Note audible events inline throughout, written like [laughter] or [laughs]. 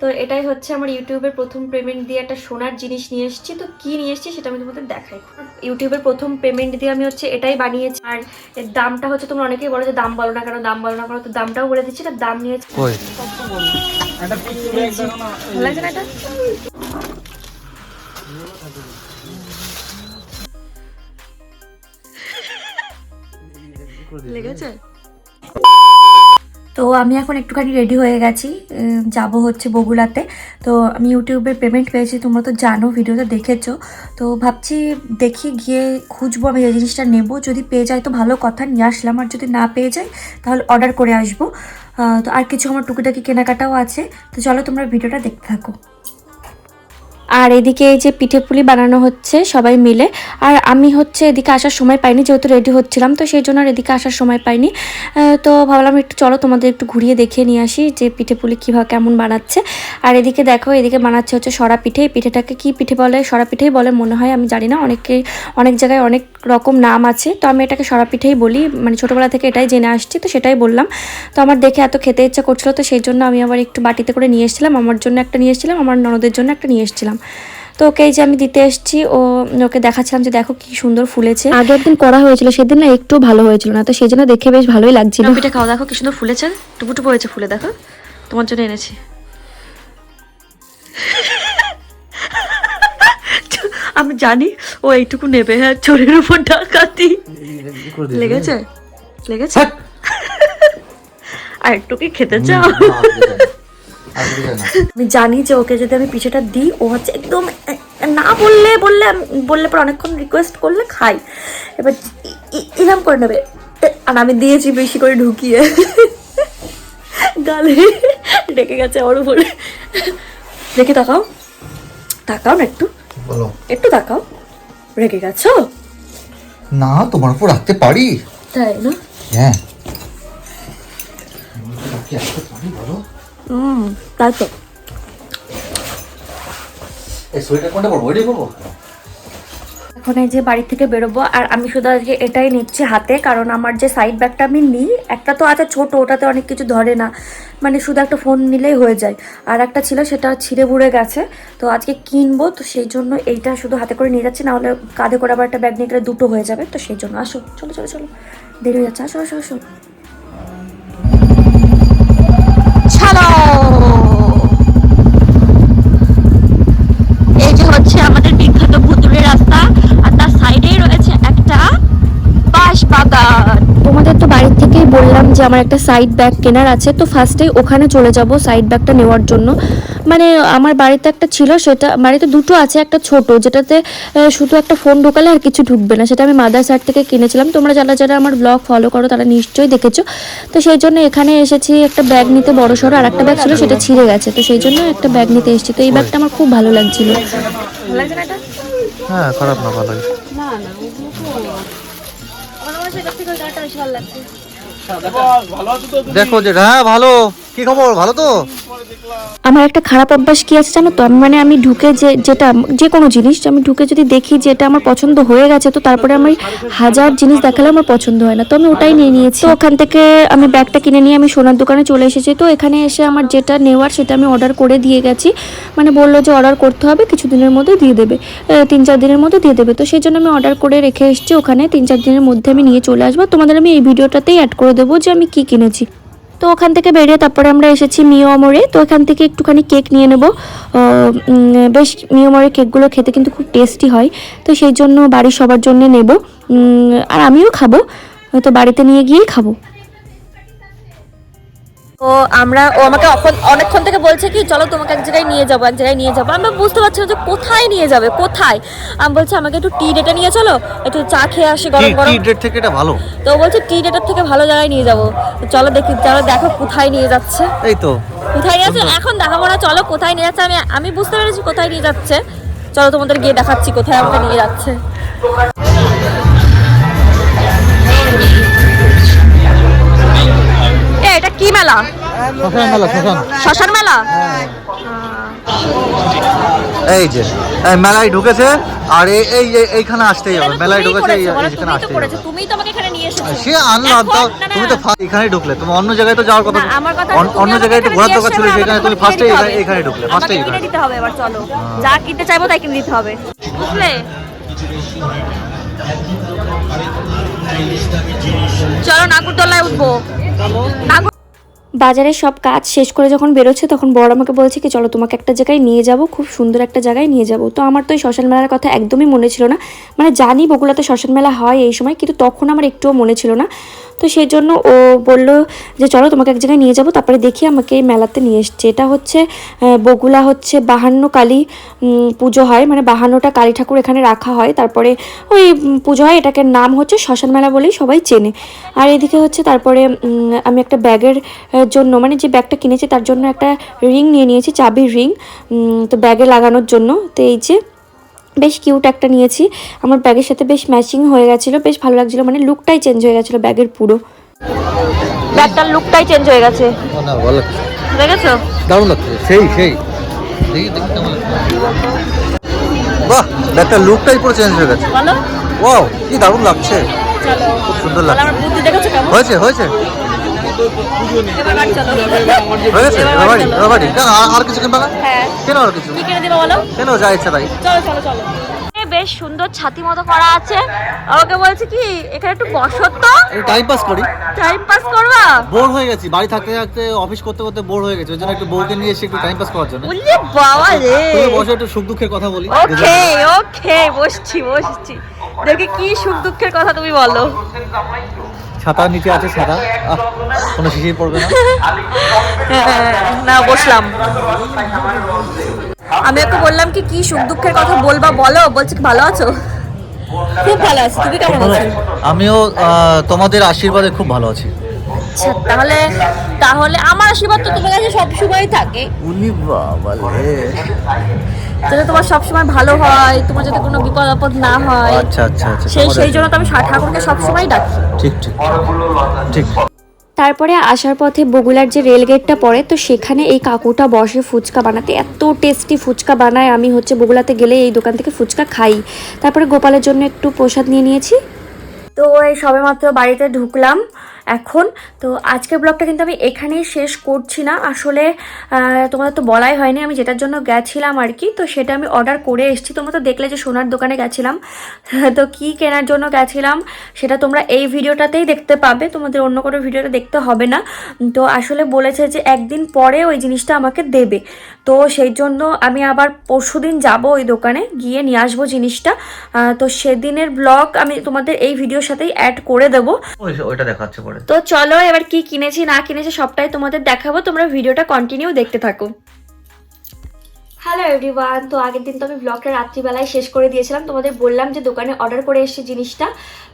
তো এটাই হচ্ছে আমার ইউটিউবের প্রথম পেমেন্ট দিয়ে একটা সোনার জিনিস নিয়ে এসেছি। তো কি নিয়ে এসেছি সেটা আমি তোমাদের দেখাই। ইউটিউবের প্রথম পেমেন্ট দিয়ে আমি হচ্ছে এটাই বানিয়েছি। আর এর দামটা হচ্ছে তোমরা অনেকেই বলো যে দাম বলো না কেন দাম বলো না কেন তো দামটাও বলে দিচ্ছি এটা দাম নিয়েছি ভালো লাগছে না এটা? লেগেছে? তো আমি এখন একটুখানি রেডি হয়ে গেছি। যাব হচ্ছে বগুলাতে তো আমি ইউটিউবে পেমেন্ট পেয়েছি, তোমরা তো জানো, ভিডিওতে দেখেছ। তো ভাবছি দেখি গিয়ে খুঁজবো আমি যে জিনিসটা নেব। যদি পেয়ে যায় তো ভালো কথা, নিয়ে আসলাম। আর যদি না পেয়ে যাই, তাহলে অর্ডার করে আসব। তো আর কিছু আমার টুকিটাকি কেনাকাটাও আছে। তো চলো তোমরা ভিডিওটা দেখতে থাকো। আর এদিকে এই যে পিঠে পুলি বানানো হচ্ছে সবাই মিলে। আর আমি হচ্ছে এদিকে আসার সময় পাইনি, যেহেতু রেডি হচ্ছিলাম, তো সেই জন্য আর এদিকে আসার সময় পাইনি। তো ভাবলাম একটু চলো তোমাদের একটু ঘুরিয়ে দেখিয়ে নিয়ে আসি যে পিঠে পুলি কীভাবে কেমন বানাচ্ছে। আর এদিকে দেখো, এদিকে বানাচ্ছে হচ্ছে সরা পিঠে। এই পিঠেটাকে কি পিঠে বলে? সরা পিঠেই বলে মনে হয়, আমি জানি না। অনেকে, অনেক জায়গায় অনেক রকম নাম আছে। তো আমি এটাকে সরা পিঠেই বলি। মানে ছোটোবেলা থেকে এটাই জেনে আসছি, তো সেটাই বললাম। তো আমার দেখে এত খেতে ইচ্ছা করছিল, তো সেই জন্য আমি আবার একটু বাটিতে করে নিয়ে এসেছিলাম। আমার জন্য একটা নিয়ে এসেছিলাম, আমার ননদের জন্য একটা নিয়ে এসেছিলাম। তো ওকে এই যে আমি দিতে এসেছি ও ওকে দেখাচ্ছিলাম যে দেখো কি সুন্দর ফুলেছে। আগে একদিন করা হয়েছিল সেদিন না একটু ভালো হয়েছিল না তো সেই জন্য দেখে বেশ ভালোই লাগছিল। পিঠে খাও দেখো কি সুন্দর ফুলেছে টুপু টুপু হয়েছে ফুলে দেখো। তোমার জন্য এনেছি। আমি জানি ও এইটুকু নেবে হ্যাঁ চোরের উপর ডাকাতি। লেগেছে? লেগেছে? আর একটু কি খেতে চাও? আমি জানি যে ওকে যদি আমি পিছেটা দিই ও হচ্ছে একদম না বললে বললে বললে পর অনেকক্ষণ রিকোয়েস্ট করলে খাই। এবার ই- করে নেবে। আর আমি দিয়েছি বেশি করে ঢুকিয়ে। গালে ডেকে গেছে ওর উপরে। দেখে তাকাও। তাকাও না একটু। বলো। একটু তাকাও। রেগে গেছো? না তোমার উপর রাখতে পারি। তাই না? হ্যাঁ। রাখতে পারি বলো? হুম তাই তো। এই সোয়েটার কোনটা পরবো? ওইটাই পরবো? এখন এই যে বাড়ি থেকে বেরোবো আর আমি শুধু আজকে এটাই নিচ্ছি হাতে কারণ আমার যে সাইড ব্যাগটা আমি নিই একটা তো আছে ছোট ওটাতে অনেক কিছু ধরে না। মানে শুধু একটা ফোন নিলেই হয়ে যায়। আর একটা ছিল সেটা ছিঁড়ে বুড়ে গেছে। তো আজকে কিনবো তো সেই জন্য এইটা শুধু হাতে করে নিয়ে যাচ্ছি নাহলে কাঁধে করে আবার একটা ব্যাগ নিয়ে গেলে দুটো হয়ে যাবে। তো সেই জন্য আসো চলো চলো চলো। দেরি হয়ে যাচ্ছে। আসো আসো আসো। রাস্তা আর তার সাইডেই রয়েছে একটা বাঁশ বাগান। তোমাদের তো বাড়ির থেকেই বললাম যে আমার একটা সাইড ব্যাগ কেনার আছে তো ফার্স্টেই ওখানে চলে যাব সাইড ব্যাগটা নেওয়ার জন্য। মানে আমার বাড়িতে একটা ছিল সেটা বাড়িতে দুটো আছে একটা ছোট যেটাতে শুধু একটা ফোন ঢোকালে আর কিছু ঢুকবে না। সেটা আমি মাদার সাইড থেকে কিনেছিলাম। তোমরা যারা যারা আমার ব্লগ ফলো করো তারা নিশ্চয়ই দেখেছ। তো সেই জন্য এখানে এসেছি একটা ব্যাগ নিতে বড় সড়ো আর একটা ব্যাগ ছিল সেটা ছিঁড়ে গেছে। তো সেই জন্য একটা ব্যাগ নিতে এসেছি। তো এই ব্যাগটা আমার খুব ভালো লাগছিল। ভালো লাগছে না এটা? হ্যাঁ খারাপ না ভালোই। দেখো যেটা হ্যাঁ ভালো। কি খবর? ভালো তো? আমার একটা খারাপ অভ্যাস কি আছে জানো তো? আমি মানে আমি ঢুকে যে, যেটা, যে কোনো জিনিস, আমি ঢুকে যদি দেখি যে এটা আমার পছন্দ হয়ে গেছে, তো তারপরে আমি হাজার জিনিস দেখালে আমার পছন্দ হয় না। তো আমি ওটাই নিয়ে নিয়েছি। তো ওখান থেকে আমি ব্যাগটা কিনে নিয়ে আমি সোনার দোকানে চলে এসেছি। তো এখানে এসে আমার যেটা নেওয়ার সেটা আমি অর্ডার করে দিয়ে গেছি। মানে বলল যে অর্ডার করতে হবে কিছু দিনের মধ্যে দিয়ে দেবে। তিন চার দিনের মধ্যে দিয়ে দেবে। তো সেই জন্য আমি অর্ডার করে রেখে এসেছি ওখানে। তিন চার দিনের মধ্যে আমি নিয়ে চলে আসব। তোমাদের আমি এই ভিডিওটাতেই অ্যাড করে দেবো যে আমি কি কিনেছি। তো ওখান থেকে বেরিয়ে তারপরে আমরা এসেছি মিও অমরে। তো এখান থেকে একটুখানি কেক নিয়ে নেব। বেশ মিও অমরের কেকগুলো খেতে কিন্তু খুব টেস্টি হয়। তো সেই জন্য বাড়ির সবার জন্য নেব। আর আমিও খাব। তো বাড়িতে নিয়ে গিয়েই খাব। তো আমরা ও আমাকে অনেকক্ষণ থেকে বলছে কি চলো তোমাকে এক জায়গায় নিয়ে যাব এক জায়গায় নিয়ে যাব। আমি বুঝতে পারছি না যে কোথায় নিয়ে যাবে কোথায়? আমি বলছি আমাকে একটু টি ডেটে নিয়ে চলো একটু চা খেয়ে আসি গরম গরম। ডেট থেকে এটা ভালো। তো বলছে টি ডেটের থেকে ভালো জায়গায় নিয়ে যাব। চলো দেখি চলো দেখো কোথায় নিয়ে যাচ্ছে। এই তো। কোথায় নিয়ে যাচ্ছে? এখন দেখাবো না চলো কোথায় নিয়ে যাচ্ছে আমি আমি বুঝতে পেরেছি কোথায় নিয়ে যাচ্ছে। চলো তোমাদের গিয়ে দেখাচ্ছি কোথায় আমাকে নিয়ে যাচ্ছে। মেলা? শ্মশান মেলা শ্মশান শ্মশান মেলা? এই যে মেলায় ঢুকেছে আর এই- এই এই- এইখানে আসতেই হবে মেলায় ঢুকেছে এইখানে আসতেই হবে। তুমিই তো আমাকে এখানে নিয়ে এসেছ। সে আনলাম তো তুমি তো এখানেই ঢুকলে তুমি অন্য জায়গায় তো যাওয়ার কথা না, আমার কথা অন্য- জায়গায় একটু ঘোরার দরকার ছিল সেখানে তুমি ফার্স্টে এখানে ঢুকলে ফার্স্টে দিতে হবে এবার চলো। যা কিনতে চাইব তাই কিনে দিতে হবে। বুঝলে? চলো নাকুরতলায় উঠবো। নাকুর বাজারের সব কাজ শেষ করে যখন বেরোচ্ছে, তখন বড় আমাকে বলছে কি, চলো তোমাকে একটা জায়গায় নিয়ে যাব, খুব সুন্দর একটা জায়গায় নিয়ে যাব। তো আমার তো এই শ্মশান মেলার কথা একদমই মনে ছিল না। মানে জানি বগুলাতে শ্মশান মেলা হয় এই সময়, কিন্তু তখন আমার একটুও মনে ছিল না। তো সেই জন্য ও বলল যে, চলো তোমাকে এক জায়গায় নিয়ে যাব, তারপরে দেখি আমাকে এই মেলাতে নিয়ে এসছে। এটা হচ্ছে বগুলা হচ্ছে বাহান্ন কালী পুজো হয়। মানে বাহান্নটা কালী ঠাকুর এখানে রাখা হয়। তারপরে ওই পুজো হয়। এটাকে নাম হচ্ছে শ্মশান মেলা বলেই সবাই চেনে। আর এদিকে হচ্ছে তারপরে আমি একটা ব্যাগের জন্য মানে যে ব্যাগটা কিনেছি তার জন্য একটা রিং নিয়ে নিয়েছি চাবির রিং তো ব্যাগে লাগানোর জন্য। তো এই যে বেশ কিউট একটা নিয়েছি। আমার ব্যাগের সাথে বেশ ম্যাচিং হয়ে গেছিল বেশ ভালো লাগছিল মানে লুকটাই চেঞ্জ হয়ে গেছিল ব্যাগের পুরো। ব্যাগটার লুকটাই চেঞ্জ হয়ে গেছে। না ভালো দেখেছ? দারুণ লাগছে সেই সেই। দেখি দেখি বাহ একটা লুকটাই পুরো চেঞ্জ হয়ে গেছে। বলো। ওয়াও কি দারুণ লাগছে। খুব সুন্দর লাগছে। আমার বুদ্ধি দেখেছ কেমন? হয়েছে হয়েছে। আর- আর কিছু কিনবে হ্যাঁ। কেন আর কিছু? কি কিনে দিবো বলো? কেন যা ইচ্ছা তাই। চলো চলো চলো। বেশ সুন্দর ছাতি মতো করা আছে। আমাকে বলছে কি এখানে একটু বসো তো টাইম পাস করি। টাইম পাস করবা? বোর হয়ে গেছি। বাড়ি থাকতে থাকতে অফিস করতে করতে বোর হয়ে গেছি। ওই জন্য একটু বউকে নিয়ে এসে একটু টাইম পাস করার জন্য। বললি বাবা রে। তুমি বসে একটু সুখ দুঃখের কথা বলি। ওকে ওকে বসছি বসছি। দেখি কি সুখ দুঃখের কথা তুমি বলো। ছাতার নিচে আছে ছাতা কোনো শিশির পড়বে না। না বসলাম। আমি ওকে বললাম কি কি সুখ দুঃখের কথা বলবা বলো বলছি কি ভালো আছো? খুব ভালো আছি তুমি কেমন আছো? আমিও তোমাদের আশীর্বাদে খুব ভালো আছি। আচ্ছা তাহলে তাহলে আমার আশীর্বাদ তো তোমার কাছে সব সময় থাকে। উনি বাবা যাতে তোমার সব সময় ভালো হয় তোমার যাতে কোনো বিপদ আপদ না হয়। আচ্ছা আচ্ছা আচ্ছা সেই সেই জন্য তো আমি ঠাকুরকে সব সময় ডাকি। ঠিক ঠিক ঠিক। তারপরে আসার পথে বগুলার যে রেল গেটটা পড়ে তো সেখানে এই কাকুটা বসে ফুচকা বানাতে এত টেস্টি ফুচকা বানায়। আমি হচ্ছে বগুলাতে গেলে এই দোকান থেকে ফুচকা খাই। তারপরে গোপালের জন্য একটু প্রসাদ নিয়ে নিয়েছি। তো এই সবেমাত্র বাড়িতে ঢুকলাম। এখন। তো আজকের ব্লগটা কিন্তু আমি এখানেই শেষ করছি না। আসলে তোমাদের তো বলাই হয়নি, আমি যেটার জন্য গেছিলাম আর কি, তো সেটা আমি অর্ডার করে এসেছি। তোমরা তো দেখলে যে সোনার দোকানে গেছিলাম। [laughs] তো কি কেনার জন্য গেছিলাম, সেটা তোমরা এই ভিডিওটাতেই দেখতে পাবে। তোমাদের অন্য কোনো ভিডিওটা দেখতে হবে না। তো আসলে বলেছে যে একদিন পরে ওই জিনিসটা আমাকে দেবে। তো সেই জন্য আমি আবার পরশুদিন যাব ওই দোকানে, গিয়ে নিয়ে আসব জিনিসটা। তো সেদিনের ব্লগ আমি তোমাদের এই ভিডিওর সাথেই অ্যাড করে দেবো। ওই- ওইটা দেখাচ্ছে পরে। তো চলো এবার কি কিনেছি না কিনেছি সবটাই তোমাদের দেখাবো। তোমরা ভিডিওটা কন্টিনিউ দেখতে থাকো। হ্যালো এভরিওয়ান তো আগের দিন তো আমি ব্লগটা রাত্রিবেলায় শেষ করে দিয়েছিলাম। তোমাদের বললাম যে দোকানে অর্ডার করে এসেছি জিনিসটা।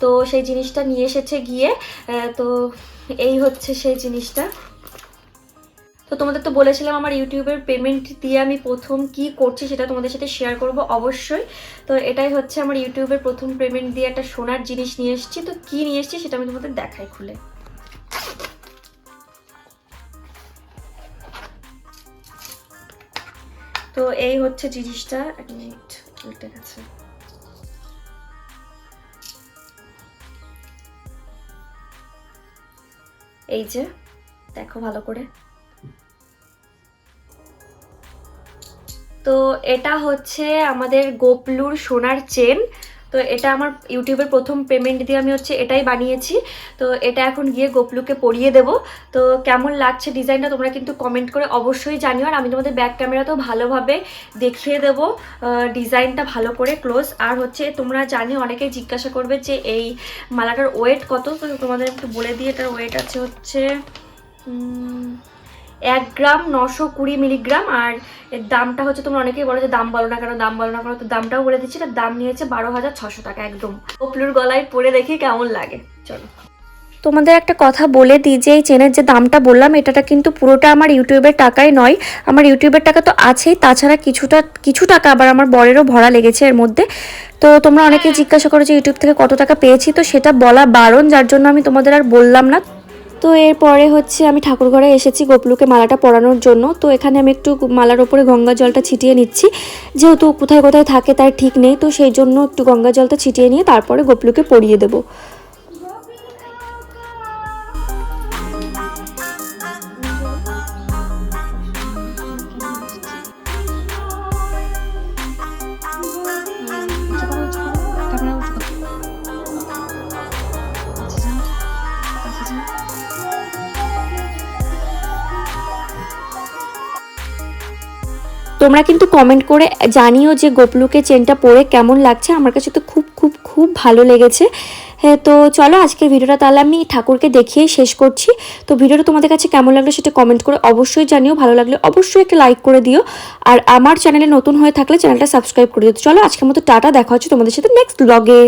তো সেই জিনিসটা নিয়ে এসেছে গিয়ে তো এই হচ্ছে সেই জিনিসটা। তো তোমাদের তো বলেছিলাম আমার ইউটিউবের পেমেন্ট দিয়ে আমি প্রথম কি করছি সেটা তোমাদের সাথে শেয়ার করব অবশ্যই। তো এটাই হচ্ছে আমার ইউটিউবের প্রথম পেমেন্ট দিয়ে একটা সোনার জিনিস নিয়ে এসেছি। তো কি নিয়ে এসেছি সেটা আমি তোমাদের দেখাই খুলে। তো এই হচ্ছে জিনিসটা। গেছে। এই যে, দেখো ভালো করে। তো এটা হচ্ছে আমাদের গোপলুর সোনার চেন। তো এটা আমার ইউটিউবের প্রথম পেমেন্ট দিয়ে আমি হচ্ছে এটাই বানিয়েছি। তো এটা এখন গিয়ে গোপলুকে পরিয়ে দেব। তো কেমন লাগছে ডিজাইনটা তোমরা কিন্তু কমেন্ট করে অবশ্যই জানিও। আর আমি তোমাদের ব্যাক ক্যামেরাতেও ভালোভাবে দেখিয়ে দেবো ডিজাইনটা ভালো করে ক্লোজ আর হচ্ছে তোমরা জানি অনেকেই জিজ্ঞাসা করবে যে এই মালাটার ওয়েট কত? তো তোমাদের একটু বলে দিই, এটার ওয়েট আছে হচ্ছে এক গ্রাম নশো কুড়ি মিলিগ্রাম আর এর দামটা হচ্ছে তোমরা অনেকেই বলো যে দাম বলো না কেন দাম বলো না কেন তো দামটাও বলে দিচ্ছি এটার দাম নিয়েছে বারো হাজার ছশো টাকা একদম। কপলুর গলায় পরে দেখি কেমন লাগে চলো। তোমাদের একটা কথা বলে দিই যে এই চেনের যে দামটা বললাম এটাটা কিন্তু পুরোটা আমার ইউটিউবের টাকাই নয় আমার ইউটিউবের টাকা তো আছেই তাছাড়া কিছুটা কিছু টাকা আবার আমার বরেরও ভরা লেগেছে এর মধ্যে। তো তোমরা অনেকে জিজ্ঞাসা করো যে ইউটিউব থেকে কত টাকা পেয়েছি তো সেটা বলা বারণ যার জন্য আমি তোমাদের আর বললাম না। তো এরপরে হচ্ছে আমি ঠাকুর ঘরে এসেছি গোপলুকে মালাটা পরানোর জন্য। তো এখানে আমি একটু মালার ওপরে গঙ্গা জলটা ছিটিয়ে নিচ্ছি। যেহেতু কোথায় কোথায় থাকে তার ঠিক নেই, তো সেই জন্য একটু গঙ্গা জলটা ছিটিয়ে নিয়ে তারপরে গোপলুকে পরিয়ে দেবো। তোমরা কিন্তু কমেন্ট করে জানিও যে গোপলুকে চেনটা পরে কেমন লাগছে। আমার কাছে তো খুব খুব খুব ভালো লেগেছে। হ্যাঁ তো চলো আজকের ভিডিওটা তাহলে আমি ঠাকুরকে দেখিয়ে শেষ করছি। তো ভিডিওটা তোমাদের কাছে কেমন লাগল সেটা কমেন্ট করে অবশ্যই জানিও। ভালো লাগলে অবশ্যই একটা লাইক করে দিও। আর আমার চ্যানেলে নতুন হয়ে থাকলে চ্যানেলটা সাবস্ক্রাইব করে দিও। চলো আজকের মতো টাটা, দেখা হচ্ছে তোমাদের সাথে নেক্সট ব্লগে